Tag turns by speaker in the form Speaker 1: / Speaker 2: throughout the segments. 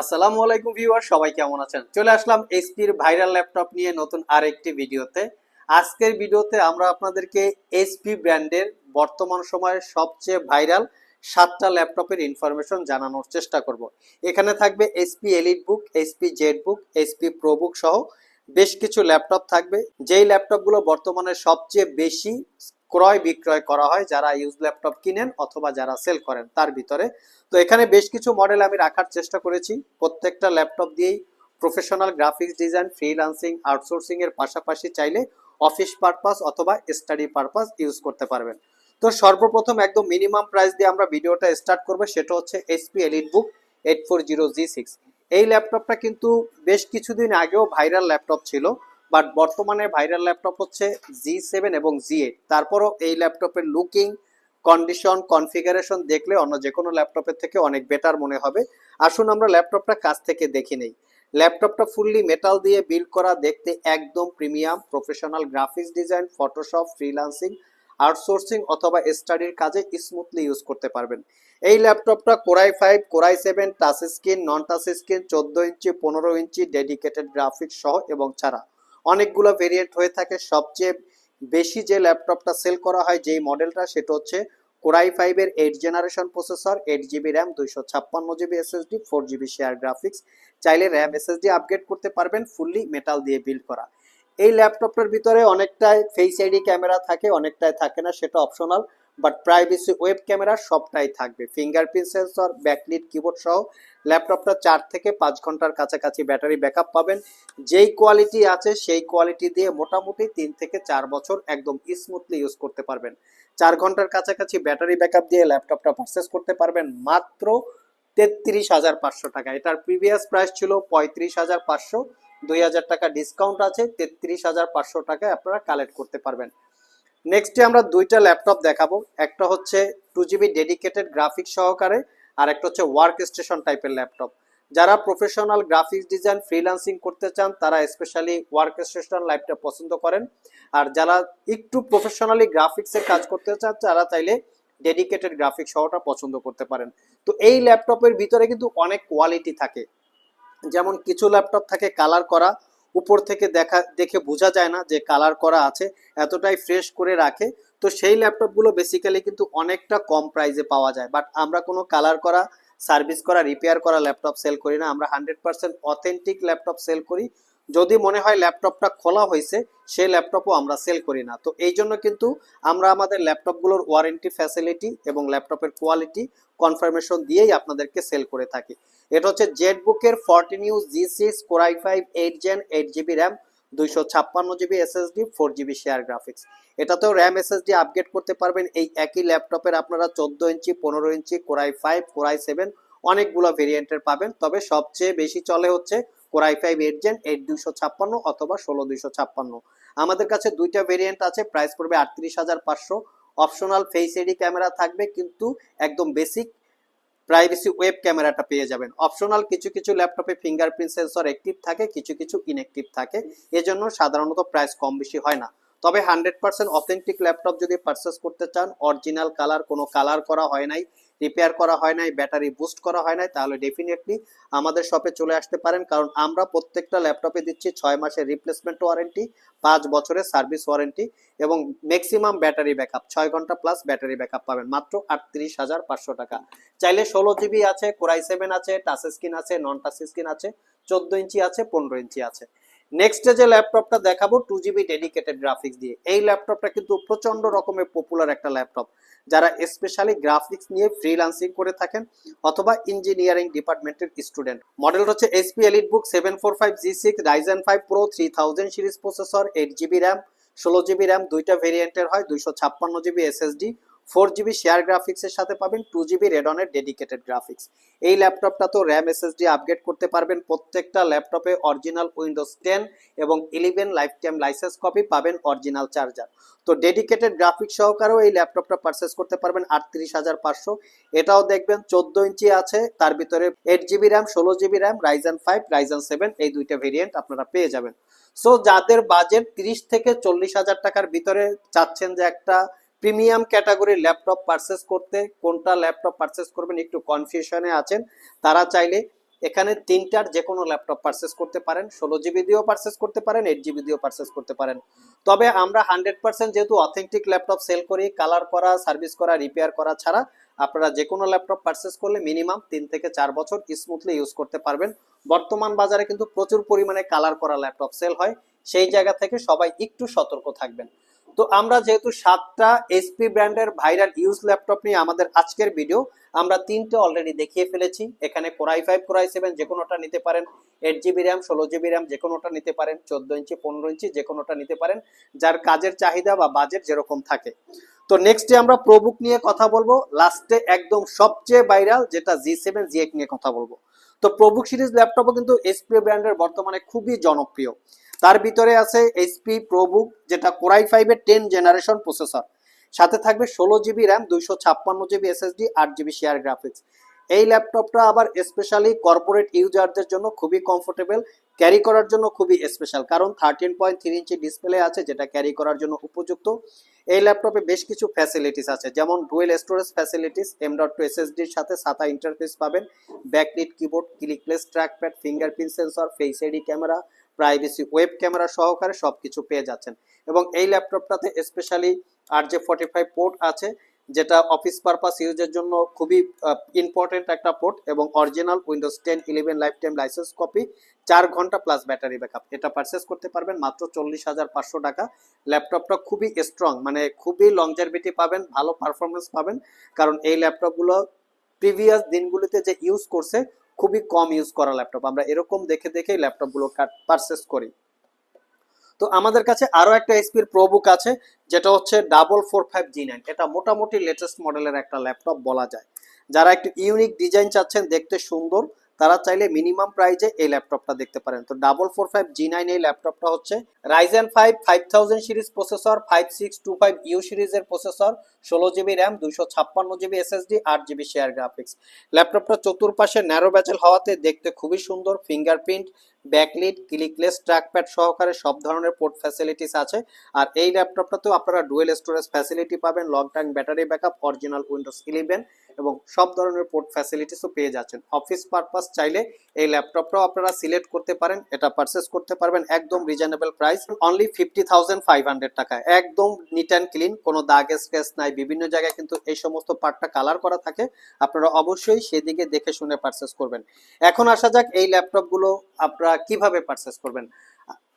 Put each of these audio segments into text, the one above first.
Speaker 1: আসসালামু আলাইকুম ভিউয়ার, সবাই কেমন আছেন? চলে আসলাম এইচপির ভাইরাল ল্যাপটপ নিয়ে নতুন আরেকটি ভিডিওতে। আজকের ভিডিওতে আমরা আপনাদেরকে এইচপি ব্র্যান্ডের বর্তমান সময়ের সবচেয়ে ভাইরাল সাতটা ল্যাপটপের ইনফরমেশন জানানোর চেষ্টা করব। এখানে থাকবে HP elite book HP Z book HP pro book সহ বেশ কিছু ল্যাপটপ থাকবে। যেই ল্যাপটপগুলো বর্তমানে সবচেয়ে বেশি ক্রয় বিক্রয় করা হয় যারা ইউজ ল্যাপটপ কিনেন অথবা যারা সেল করেন তার ভিতরে। তো এখানে বেশ কিছু মডেল আমি রাখার চেষ্টা করেছি। প্রত্যেকটা ল্যাপটপ দিয়েই professional graphics design freelancing outsourcing এর পাশাপাশি চাইলে অফিস পারপাস অথবা স্টাডি পারপাস ইউজ করতে পারবেন। তো সর্বপ্রথম একদম মিনিমাম প্রাইস দিয়ে আমরা ভিডিওটা স্টার্ট করব, সেটা হচ্ছে HP elite book eight four zero G six এই ল্যাপটপটা কিন্তু বেশ কিছুদিন আগেও ভাইরাল ল্যাপটপ ছিল। বাট বর্তমানে ভাইরাল ল্যাপটপ হচ্ছে জি সেভেন এবং জি এইট তারপরও এই ল্যাপটপের লুকিং কন্ডিশন কনফিগারেশন দেখলে অন্য যে কোনো ল্যাপটপের থেকে অনেক বেটার মনে হবে। আসুন আমরা ল্যাপটপটা কাছ থেকে দেখে নেই। ল্যাপটপটা ফুললি মেটাল দিয়ে বিল্ড করা, দেখতে একদম premium professional graphics design photoshop freelancing outsourcing অথবা স্টাডির কাজে স্মুথলি ইউজ করতে পারবেন। এই ল্যাপটপটা core i five core i seven touch screen non touch screen চোদ্দ ইঞ্চি, পনেরো ইঞ্চি ডেডিকেটেড গ্রাফিক্স সহ এবং ছাড়া। অনেকগুলো ভেরিয়েন্ট হয়ে থাকে। সবচেয়ে বেশি যে ল্যাপটপটা সেল করা হয়, যেই মডেলটা সেটা হচ্ছে কোরাই ফাইভের eight generation processor eight GB RAM দুইশো ছাপ্পান্ন GB SSD four GB share graphics চাইলে র্যাম এসএসডি আপগ্রেড করতে পারবেন ফুললি মেটাল দিয়ে বিল্ড করা। এই ল্যাপটপটার ভিতরে অনেকটাই ফেস আইডি ক্যামেরা থাকে, অনেকটাই থাকে না, সেটা optional but privacy web camera সবটাই থাকবে। ফিঙ্গারপ্রিন্ট সেন্সর ব্যাকলিট কিবোর্ড সহ ল্যাপটপটা চার থেকে পাঁচ ঘণ্টার কাছাকাছি ব্যাটারি ব্যাকআপ পাবেন। যেই কোয়ালিটি আছে, সেই কোয়ালিটি দিয়ে মোটামুটি তিন থেকে চার বছর একদম স্মুথলি ইউজ করতে পারবেন। চার ঘণ্টার কাছাকাছি ব্যাটারি ব্যাকআপ দিয়ে ল্যাপটপটা পারচেস করতে পারবেন মাত্র তেত্রিশ হাজার পাঁচশো টাকা। এটার প্রিভিয়াস প্রাইস ছিল পঁয়ত্রিশ হাজার পাঁচশো। দুই হাজার টাকা ডিসকাউন্ট আছে, তেত্রিশ হাজার পাঁচশো টাকায় আপনারা কালেক্ট করতে পারবেন। নেক্সটে আমরা দুইটা ল্যাপটপ দেখাবো। একটা হচ্ছে টু জিবি ডেডিকেটেড গ্রাফিক্স সহকারে আর একটা হচ্ছে ওয়ার্ক স্টেশন টাইপের ল্যাপটপ যারা প্রফেশনাল গ্রাফিক্স ডিজাইন ফ্রিল্যান্সিং করতে চান, তারা স্পেশালি ওয়ার্ক স্টেশন ল্যাপটপ পছন্দ করেন। আর যারা একটু প্রফেশনালি গ্রাফিক্সের কাজ করতে চান, তারা চাইলে ডেডিকেটেড গ্রাফিক্স সহটা পছন্দ করতে পারেন। তো এই ল্যাপটপের ভিতরে কিন্তু অনেক কোয়ালিটি থাকে। যেমন কিছু ল্যাপটপ থাকে কালার করা, উপর থেকে দেখা, দেখে বোঝা যায় না যে কালার করা আছে, এতটাই ফ্রেশ করে রাখে। তো সেই ল্যাপটপগুলো বেসিক্যালি কিন্তু অনেকটা কম প্রাইসে পাওয়া যায়। বাট আমরা কোনো কালার করা সার্ভিস করা রিপেয়ার করা ল্যাপটপ সেল করি না। আমরা hundred percent authentic laptop sell করি। যদি মনে হয় ল্যাপটপটা খোলা হয়েছে, সেই ল্যাপটপও আমরা সেল করি না। তো এই জন্য কিন্তু আমরা আমাদের ল্যাপটপগুলোর ওয়ারেন্টি ফ্যাসিলিটি এবং ল্যাপটপের কোয়ালিটি কনফার্মেশন দিয়েই আপনাদেরকে সেল করে থাকি। এটা হচ্ছে জেড বুকের G six core i five eight gen eight GB RAM দুইশো ছাপ্পান্ন GB SSD four GB share graphics এটাতেও র্যাম এসএসডি আপগ্রেড করতে পারবেন। এই একই ল্যাপটপের আপনারা চোদ্দ ইঞ্চি, পনেরো ইঞ্চি core i five core i seven অনেকগুলো ভেরিয়েন্টের পাবেন। তবে সবচেয়ে বেশি চলে হচ্ছে core i five eight gen eight দুইশো ছাপ্পান্ন অথবা ষোলো দুইশো ছাপ্পান্ন। আমাদের কাছে দুইটা ভেরিয়েন্ট আছে প্রাইস পড়বে আটত্রিশ হাজার পাঁচশো। অপশনাল ফেস এডি ক্যামেরা থাকবে, কিন্তু একদম বেসিক প্রাইভেসি ওয়েব ক্যামেরাটা পেয়ে যাবেন। অপশনাল কিছু কিছু ল্যাপটপে ফিঙ্গারপ্রিন্ট সেন্সর অ্যাক্টিভ থাকে, কিছু কিছু ইনঅ্যাক্টিভ থাকে। এজন্য সাধারণত প্রাইস কম বেশি হয় না। তবে হান্ড্রেড পার্সেন্ট অথেন্টিক ল্যাপটপ যদি পারচেস করতে চান অরিজিনাল কালার কোনো কালার করা হয় নাই রিপেয়ার করা হয় নাই ব্যাটারি বুস্ট করা হয় নাই, তাহলে ডেফিনেটলি আমাদের শপে চলে আসতে পারেন। কারণ আমরা প্রত্যেকটা ল্যাপটপে দিচ্ছি ছয় মাসের রিপ্লেসমেন্ট ওয়ারেন্টি পাঁচ বছরের সার্ভিস ওয়ারেন্টি এবং ম্যাক্সিমাম ব্যাটারি ব্যাকআপ ছয় ঘণ্টা প্লাস ব্যাটারি ব্যাকআপ পাবেন। মাত্র আটত্রিশ হাজার পাঁচশো টাকা। চাইলে ষোলো জিবি আছে কোরাই সেভেন আছে টাচ স্ক্রিন আছে নন টাচ স্ক্রিন আছে, চোদ্দ ইঞ্চি আছে, পনেরো ইঞ্চি আছে। নেক্সটে যে ল্যাপটপটা দেখাবো টু জিবি ডেডিকেটেড গ্রাফিক্স দিয়ে। এই ল্যাপটপটা কিন্তু প্রচণ্ড রকমের পপুলার একটা ল্যাপটপ যারা স্পেশালি গ্রাফিক্স নিয়ে ফ্রিল্যান্সিং করে থাকেন অথবা ইঞ্জিনিয়ারিং ডিপার্টমেন্টের স্টুডেন্ট মডেল হচ্ছে HP elite book seven four five G six Ryzen five pro three thousand series processor eight GB RAM ষোলো জিবি র্যাম দুইটা ভেরিয়েন্টের হয়, দুইশো ছাপ্পান্ন GB SSD four GB share গ্রাফিক্সের সাথে পাবেন টু জিবি রেডনের ডেডিকেটেড গ্রাফিক্স এই ল্যাপটপটা তো র্যাম এসএসডি আপগ্রেড করতে পারবেন। প্রত্যেকটা ল্যাপটপে অরিজিনাল উইন্ডোজ টেন এবং eleven life time licence copy পাবেন অরিজিনাল চার্জার তো ডেডিকেটেড গ্রাফিক্স সহকারেও এই ল্যাপটপটা পারচেস করতে পারবেন আটত্রিশ হাজার পাঁচশো। এটাও দেখবেন চোদ্দ ইঞ্চি আছে, তার ভিতরে এইট জিবি র্যাম ষোলো GB RAM Ryzen five Ryzen seven এই দুইটা ভেরিয়েন্ট আপনারা পেয়ে যাবেন। সো যাদের বাজেট তিরিশ থেকে চল্লিশ হাজার টাকার ভিতরে চাচ্ছেন যে একটা প্রিমিয়াম ক্যাটাগরির ল্যাপটপ পারচেস করতে কোনটা ল্যাপটপ পারচেস করবেন একটু কনফিউশনে আছেন। তারা চাইলে এখানে তিনটার যে কোনো ল্যাপটপ পারচেস করতে পারেন, ষোলো জিবি দিয়েও পারচেস করতে পারেন এইট জিবি দিয়েও পারচেস করতে পারেন। তবে আমরা হান্ড্রেড পার্সেন্ট যেহেতু অথেন্টিক ল্যাপটপ সেল করি কালার করা সার্ভিস করা রিপেয়ার করা ছাড়া, আপনারা যে কোনো ল্যাপটপ পারচেস করলে মিনিমাম তিন থেকে চার বছর স্মুথলি ইউজ করতে পারবেন। বর্তমান বাজারে কিন্তু প্রচুর পরিমাণে কালার করা ল্যাপটপ সেল হয়। সেই জায়গা থেকে সবাই একটু সতর্ক থাকবেন। তো আমরা যেহেতু সাতটা এসপি ব্র্যান্ডের ভাইরাল ইউজ ল্যাপটপ নিয়ে আমাদের আজকের ভিডিও আমরা তিনটে অলরেডি দেখিয়ে ফেলেছি। এখানে কোরাই ফাইভ কোরাই সেভেন যে কোনোটা নিতে পারেন এইট জিবি র্যাম ষোলো জিবি র্যাম যে কোনোটা নিতে পারেন, চোদ্দ ইঞ্চি, পনেরো ইঞ্চি যে কোনোটা নিতে পারেন, যার কাজের চাহিদা বা বাজেট যেরকম থাকে। তো নেক্সটে আমরা প্রবুক নিয়ে কথা বলব। লাস্টে একদম সবচেয়ে ভাইরাল যেটা জি সেভেন জি এইট নিয়ে কথা বলব। তো প্রবুক সিরিজ ল্যাপটপও কিন্তু এইচপি ব্র্যান্ডের বর্তমানে খুবই জনপ্রিয়। তার ভিতরে আছে এইচপি প্রবুক যেটা কোরাই ফাইভের টেন জেনারেশন প্রসেসর সাথে থাকবে ষোলো জিবি র্যাম দুইশো ছাপ্পান্ন জিবি এসএসডি আট জিবি শেয়ার গ্রাফিক্স এই ল্যাপটপটা আবার স্পেশালি কর্পোরেট ইউজারদের জন্য খুবই কমফোর্টেবল ক্যারি করার জন্য খুবই স্পেশাল কারণ থার্টিন পয়েন্ট থ্রি ইঞ্চি ডিসপ্লে আছে, যেটা ক্যারি করার জন্য উপযুক্ত। এই ল্যাপটপে বেশ কিছু ফ্যাসিলিটিস আছে, যেমন dual storage facilities M dot two এসএসডির সাথে সাতা ইন্টারফেস পাবেন। Backlit keyboard clickless trackpad fingerprint sensor face ID camera privacy web camera সহকারে সবকিছু পেয়ে যাচ্ছেন। এবং এই ল্যাপটপটাতে স্পেশালি আর যে ফর্টি ফাইভ পোর্ট আছে, যেটা অফিস পারপাস ইউজের জন্য খুবই ইম্পর্টেন্ট একটা পোর্ট এবং original Windows ten eleven lifetime license copy চার ঘণ্টা প্লাস ব্যাটারি ব্যাকআপ এটা পারচেস করতে পারবেন মাত্র চল্লিশ হাজার পাঁচশো টাকা। ল্যাপটপটা খুবই স্ট্রং মানে খুবই লংজারভিটি পাবেন, ভালো পারফরমেন্স পাবেন। কারণ এই ল্যাপটপগুলো প্রিভিয়াস দিনগুলিতে যে ইউজ করছে খুবই কম ইউজ করা ল্যাপটপ আমরা এরকম দেখে দেখেই ল্যাপটপগুলো পারচেস করি। তো আমাদের কাছে আরও একটা এসপির প্রবুক আছে, যেটা হচ্ছে double four five G nine এটা মোটামুটি লেটেস্ট মডেলের একটা ল্যাপটপ বলা যায়। যারা একটু ইউনিক ডিজাইন চাচ্ছেন, দেখতে সুন্দর। তারা চাইলে মিনিমাম প্রাইজে এই ল্যাপটপটা দেখতে পারেন। তো double four five G nine এই ল্যাপটপটা হচ্ছে Ryzen five five thousand series processor five six two five U সিরিজের প্রসেসর ষোলো জিবি র্যাম দুইশো ছাপ্পান্ন জিবি এসএসডি আট জিবি শেয়ার গ্রাফিক্স ল্যাপটপটা চতুর্পাশে ন্যারো ব্যাচেল হওয়াতে দেখতে খুবই সুন্দর ফিঙ্গারপ্রিন্ট ব্যাকলিট ক্লিকলেস ট্র্যাকপ্যাড সহকারে সব ধরনের পোর্ট ফ্যাসিলিটিস আছে। আর এই ল্যাপটপটাতেও আপনারা ডুয়েল স্টোরেজ ফ্যাসিলিটি পাবেন long time battery backup original Windows eleven এবং সব ধরনের পোর্ট ফ্যাসিলিটিসও পেয়ে যাচ্ছেন। অফিস পারপাস চাইলে এই ল্যাপটপটাও আপনারা সিলেক্ট করতে পারেন, এটা পারচেস করতে পারবেন একদম reasonable price only fifty thousand five hundred টাকা। একদম নিট অ্যান্ড ক্লিন কোনো দাগ স্ক্র্যাচ নাই, বিভিন্ন জায়গায় কিন্তু এই সমস্ত পার্টটা কালার করা থাকে, আপনারা অবশ্যই সেদিকে দেখে শুনে পারচেস করবেন। এখন আসা যাক এই ল্যাপটপগুলো আপনারা কীভাবে পারচেস করবেন।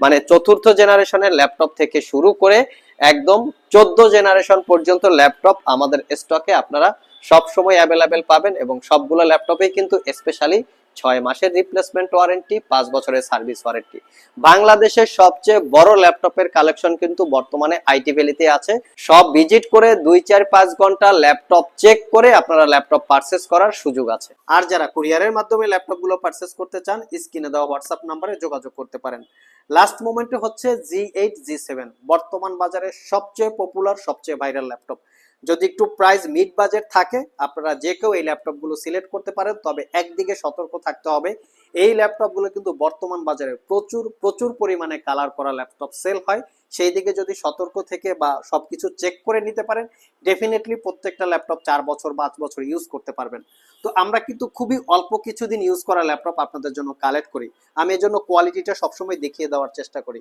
Speaker 2: মানে চতুর্থ জেনারেশনের ল্যাপটপ থেকে শুরু করে একদম চোদ্দ জেনারেশন পর্যন্ত ল্যাপটপ আমাদের স্টকে আপনারা সবসময় অ্যাভেলেবেল পাবেন এবং সবগুলো ল্যাপটপেই কিন্তু স্পেশালি ছয় মাসের রিপ্লেসমেন্ট ওয়ারেন্টি পাঁচ বছরের সার্ভিস ওয়ারেন্টি বাংলাদেশের সবচেয়ে বড় ল্যাপটপের কালেকশন কিন্তু বর্তমানে আইটি ভ্যালিতে আছে। সব ভিজিট করে দুই, চার, পাঁচ ঘণ্টা ল্যাপটপ চেক করে আপনারা ল্যাপটপ পারচেস করার সুযোগ আছে।
Speaker 1: আর যারা কুরিয়ারের মাধ্যমে ল্যাপটপগুলো পারচেস করতে চান স্ক্রিনে দেওয়া হোয়াটসঅ্যাপ নাম্বারে যোগাযোগ করতে পারেন। লাস্ট মোমেন্টে হচ্ছে জি এইট জি সেভেন বর্তমান বাজারে সবচেয়ে পপুলার সবচেয়ে ভাইরাল ল্যাপটপ। যদি একটু প্রাইস মিড বাজেট থাকে, আপনারা যে কেউ এই ল্যাপটপগুলো সিলেক্ট করতে পারেন, তবে একদিকে সতর্ক থাকতে হবে। এই ল্যাপটপগুলো কিন্তু বর্তমান বাজারে প্রচুর প্রচুর পরিমাণে কালার করা ল্যাপটপ সেল হয়। সেই দিকে যদি সতর্ক থেকে বা সবকিছু চেক করে নিতে পারেন ডেফিনেটলি প্রত্যেকটা ল্যাপটপ চার বছর, পাঁচ বছর ইউজ করতে পারবেন। তো আমরা কিন্তু খুবই অল্প কিছুদিন ইউজ করা ল্যাপটপ আপনাদের জন্য কালেক্ট করি। আমি এর জন্য কোয়ালিটিটা সবসময় দেখিয়ে দেওয়ার চেষ্টা করি।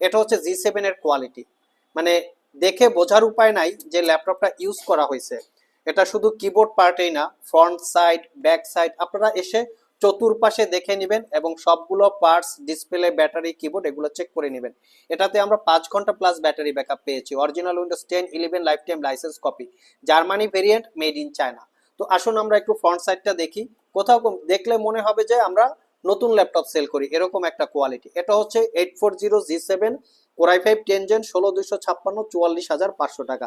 Speaker 1: এটা হচ্ছে জি সেভেনের কোয়ালিটি মানে দেখে বোঝার উপায় নাই যে ল্যাপটপটা ইউজ করা হয়েছে। এটা শুধু কিবোর্ড পার্টেই না ফ্রন্ট সাইড ব্যাক সাইড আপনারা এসে চতুর্পাশে দেখে নেবেন এবং সবগুলো পার্টস ডিসপ্লে ব্যাটারি কিবোর্ড এগুলো চেক করে নেবেন। এটাতে আমরা পাঁচ ঘণ্টা প্লাস ব্যাটারি ব্যাকআপ পেয়েছি। Original Windows ten eleven lifetime license copy Germany variant made in China তো আসুন আমরা একটু ফ্রন্ট সাইডটা দেখি। কোথাও দেখলে মনে হবে যে আমরা নতুন ল্যাপটপ সেল করি, এরকম একটা কোয়ালিটি এটা হচ্ছে eight four zero G seven core i five ten gen ষোলো দুইশো ছাপ্পান্ন, চুয়াল্লিশ হাজার পাঁচশো টাকা।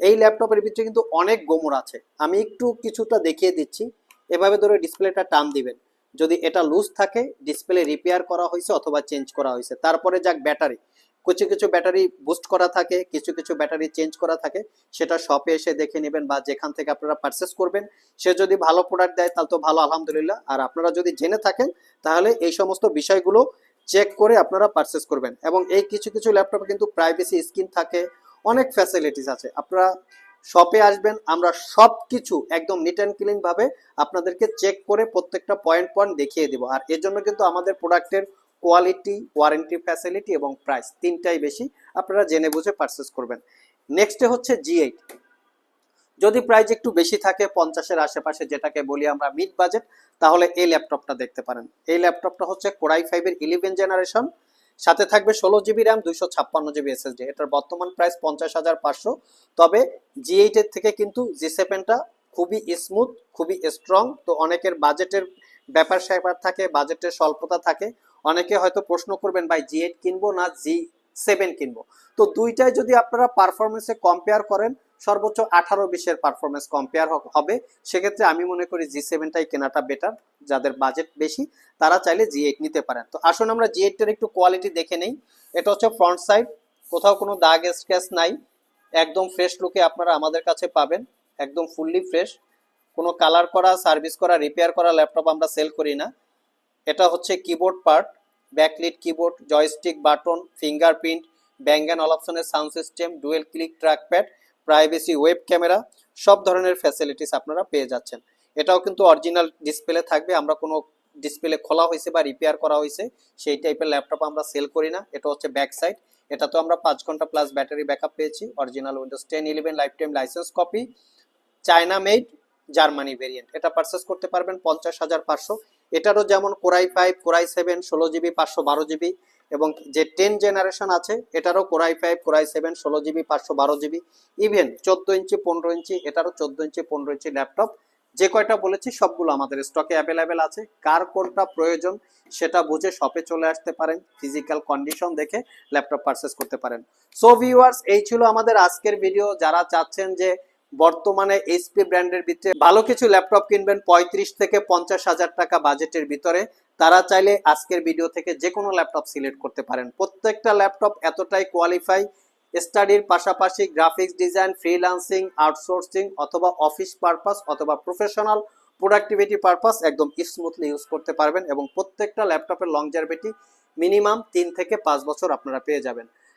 Speaker 1: এই ল্যাপটপের ভিতরে কিন্তু অনেক গোমর আছে। আমি একটু কিছুটা দেখিয়ে দিচ্ছি। এভাবে ধরে ডিসপ্লেটা টান দিবেন। যদি এটা লুজ থাকে ডিসপ্লে রিপেয়ার করা হয়েছে অথবা চেঞ্জ করা হয়েছে। তারপরে যাক ব্যাটারি কিছু কিছু ব্যাটারি বুস্ট করা থাকে, কিছু কিছু ব্যাটারি চেঞ্জ করা থাকে। সেটা শপে এসে দেখে নেবেন বা যেখান থেকে আপনারা পারচেস করবেন। সে যদি ভালো প্রোডাক্ট দেয়, তাহলে তো ভালো, আলহামদুলিল্লাহ। আর আপনারা যদি জেনে থাকেন, তাহলে এই সমস্ত বিষয়গুলো চেক করে আপনারা পারচেস করবেন। এবং এই কিছু কিছু ল্যাপটপে কিন্তু প্রাইভেসি স্ক্রিন থাকে, অনেক ফ্যাসিলিটিস আছে। আপনারা শপে আসবেন, আমরা সব কিছু একদম নিট অ্যান্ড ক্লিনভাবে আপনাদেরকে চেক করে প্রত্যেকটা পয়েন্ট পয়েন্ট দেখিয়ে দিব। আর এর জন্য কিন্তু আমাদের প্রোডাক্টের কোয়ালিটি ওয়ারেন্টি ফ্যাসিলিটি এবং প্রাইস তিনটাই বেশি আপনারা জেনে বুঝে পারচেস করবেন। নেক্সটে হচ্ছে জি এইট যদি প্রাইস একটু বেশি থাকে পঞ্চাশের আশেপাশে যেটাকে বলি আমরা মিড বাজেট তাহলে এই ল্যাপটপটা দেখতে পারেন। এই ল্যাপটপটা হচ্ছে কোরাই ফাইভের ইলেভেন জেনারেশন সাথে থাকবে ষোলো জিবি র্যাম দুইশো ছাপ্পান্ন জিবি এসএসডি এটার বর্তমান প্রাইস পঞ্চাশ হাজার পাঁচশো। তবে জি এইটের থেকে কিন্তু জি সেভেনটা খুবই স্মুথ খুবই স্ট্রং তো অনেকের বাজেটের ব্যাপার স্যাপার থাকে বাজেটের স্বল্পতা থাকে। অনেকে হয়তো প্রশ্ন করবেন, ভাই জি এইট কিনবো না? জি সেভেন কিনবো। তো দুইটাই যদি আপনারা পারফরমেন্সে কম্পেয়ার করেন, সর্বোচ্চ আঠারো বিশের পারফরমেন্স কম্পেয়ার হবে। সেক্ষেত্রে আমি মনে করি জি সেভেনটাই কেনাটা বেটার যাদের বাজেট বেশি, তারা চাইলে জি এইট নিতে পারেন। তো আসুন আমরা জি এইটের একটু কোয়ালিটি দেখে নেই। এটা হচ্ছে ফ্রন্ট সাইড কোথাও কোনো দাগ স্ক্র্যাচ নাই। একদম ফ্রেশ লুকে আপনারা আমাদের কাছে পাবেন। একদম ফুললি ফ্রেশ কোনো কালার করা সার্ভিস করা রিপেয়ার করা ল্যাপটপ আমরা সেল করি না। এটা হচ্ছে keyboard part backlit keyboard, joystick button, fingerprint, bang and all অপশনের sound system, dual click trackpad, privacy web camera, সব ধরনের ফ্যাসিলিটিস আপনারা পেয়ে যাচ্ছেন। এটাও কিন্তু অরিজিনাল ডিসপ্লে থাকবে, আমরা কোনো ডিসপ্লে খোলা হয়েছে বা রিপেয়ার করা হয়েছে, সেই টাইপের ল্যাপটপ আমরা সেল করি না, এটা হচ্ছে ব্যাক সাইড এটা তো আমরা পাঁচ ঘণ্টা প্লাস ব্যাটারি ব্যাকআপ পেয়েছি, original Windows ten eleven lifetime license copy China made Germany variant এটা পারচেস করতে পারবেন পঞ্চাশ হাজার পাঁচশো এটারও যেমন core i five core i seven ষোলো জিবি, পাঁচশো বারো জিবি এবং যে টেন জেনারেশন আছে, এটারও core i five core i seven ষোলো জিবি, পাঁচশো বারো জিবি। ইভেন চোদ্দ ইঞ্চি, পনেরো ইঞ্চি, এটারও চোদ্দ ইঞ্চি, পনেরো ইঞ্চি ল্যাপটপ। যে কয়টা বলেছি, সবগুলো আমাদের স্টকে অ্যাভেলেবেল আছে। কার কোনটা প্রয়োজন, সেটা বুঝে শপে চলে আসতে পারেন। ফিজিক্যাল কন্ডিশন দেখে ল্যাপটপ পারচেস করতে পারেন। সো ভিউয়ার্স এই ছিল আমাদের আজকের ভিডিও যারা চাচ্ছেন যে বর্তমানে এইচপি ব্র্যান্ডের ভিতরে ভালো কিছু ল্যাপটপ কিনবেন পঁয়ত্রিশ থেকে পঞ্চাশ হাজার টাকা বাজেটের ভিতরে। তারা চাইলে আজকের ভিডিও থেকে যে কোনো ল্যাপটপ সিলেক্ট করতে পারেন। প্রত্যেকটা ল্যাপটপ এতটাই কোয়ালিফাই স্টাডির পাশাপাশি গ্রাফিক্স ডিজাইন ফ্রিল্যান্সিং আউটসোর্সিং অথবা অফিস পারপাস অথবা প্রফেশনাল প্রোডাক্টিভিটি পারপাস একদম স্মুথলি ইউজ করতে পারবেন এবং প্রত্যেকটা ল্যাপটপের লংজারভিটি মিনিমাম তিন থেকে পাঁচ বছর আপনারা পেয়ে যাবেন।